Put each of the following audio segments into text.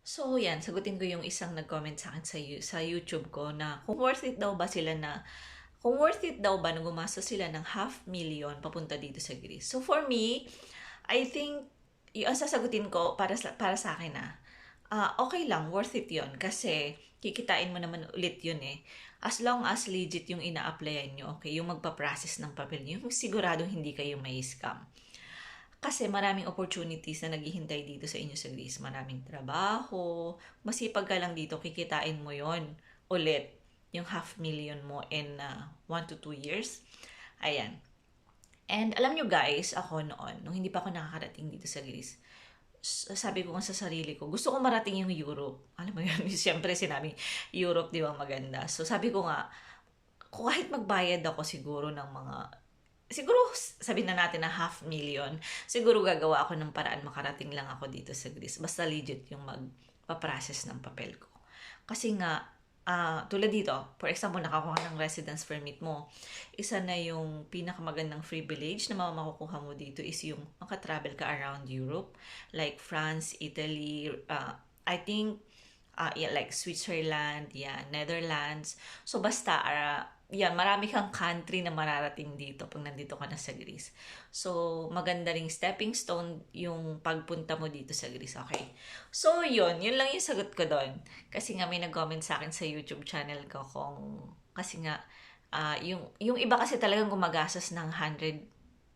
So, yan, sagutin ko yung isang nag-comment sa akin sa, sa YouTube ko na kung worth it daw ba sila na, kung worth it daw ba na gumastos sila ng half million papunta dito sa Greece. So, for me, I think, yung sasagutin ko para sa, para sa akin na, ah okay lang, worth it yon Kasi, kikitain mo naman ulit yun eh. As long as legit yung ina-applyan nyo, okay, yung magpa-process ng papel nyo, yung siguradong hindi kayo may scam. Kasi maraming opportunities na naghihintay dito sa inyo sa Greece. Maraming trabaho. Masipag ka lang dito, kikitain mo yon ulit. Yung half million mo in 1 to 2 years. Ayan. And alam nyo guys, ako noon, nung hindi pa ako nakakarating dito sa Greece, sabi ko nga sa sarili ko, gusto ko marating yung Europe. Alam mo yun, siyempre sinabi, Europe di ba maganda. So sabi ko nga, kahit magbayad ako siguro ng mga siguro sabihin na natin na half million, siguro gagawa ako ng paraan makarating lang ako dito sa Greece. Basta legit yung magpa-process ng papel ko. Kasi nga, ah, tulad dito, for example, nakakuha ng residence permit mo, isa na yung pinakamagandang privilege na makukuha mo dito is yung makatravel ka around Europe, like France, Italy, ah, I think, ah, yeah, like Switzerland, yeah, Netherlands. So basta, ah, yan, marami kang country na mararating dito pag nandito ka na sa Greece. So, maganda ring stepping stone yung pagpunta mo dito sa Greece, okay? So, yun, yun lang yung sagot ko doon. Kasi nga may nag-comment sa akin sa YouTube channel ko kung, kasi nga, ah, yung, yung iba kasi talagang gumagastos ng 100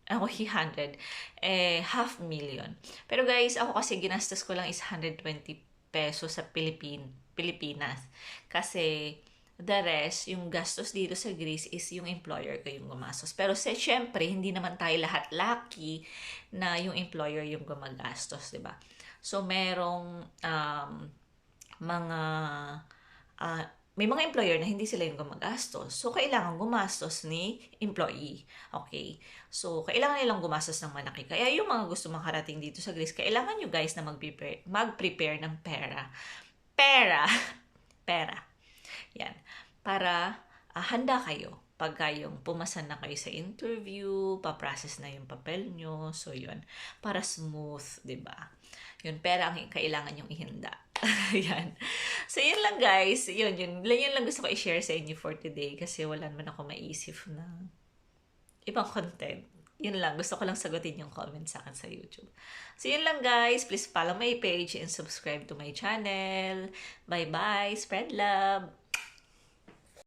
ako 100, eh, half million. Pero guys, ako kasi ginastos ko lang is 120 pesos sa Philippine, Pilipinas. Kasi, the rest, yung gastos dito sa Greece is yung employer ko yung gumastos. Pero sa syempre, hindi naman tayo lahat lucky na yung employer yung gumagastos, di ba? So, merong um, mga ah, may mga employer na hindi sila yung gumagastos. So, kailangan gumastos ni employee. Okay? So, kailangan nilang gumastos ng malaki. Kaya yung mga gusto makarating dito sa Greece, kailangan nyo guys na mag-prepare, mag-prepare ng pera. Pera. Pera. Yan. Para ah, handa kayo pagka yung pumasa na kayo sa interview, pa-process na yung papel nyo. So, yun. Para smooth, ba? Yun, pera ang kailangan yung ihanda. yan. So, yun lang guys. Yun, yun. Yun lang gusto ko i-share sa inyo for today kasi wala naman ako maisip na ibang content. Yun lang. Gusto ko lang sagutin yung comment sa akin sa YouTube. So, yun lang guys. Please follow my page and subscribe to my channel. Bye-bye. Spread love.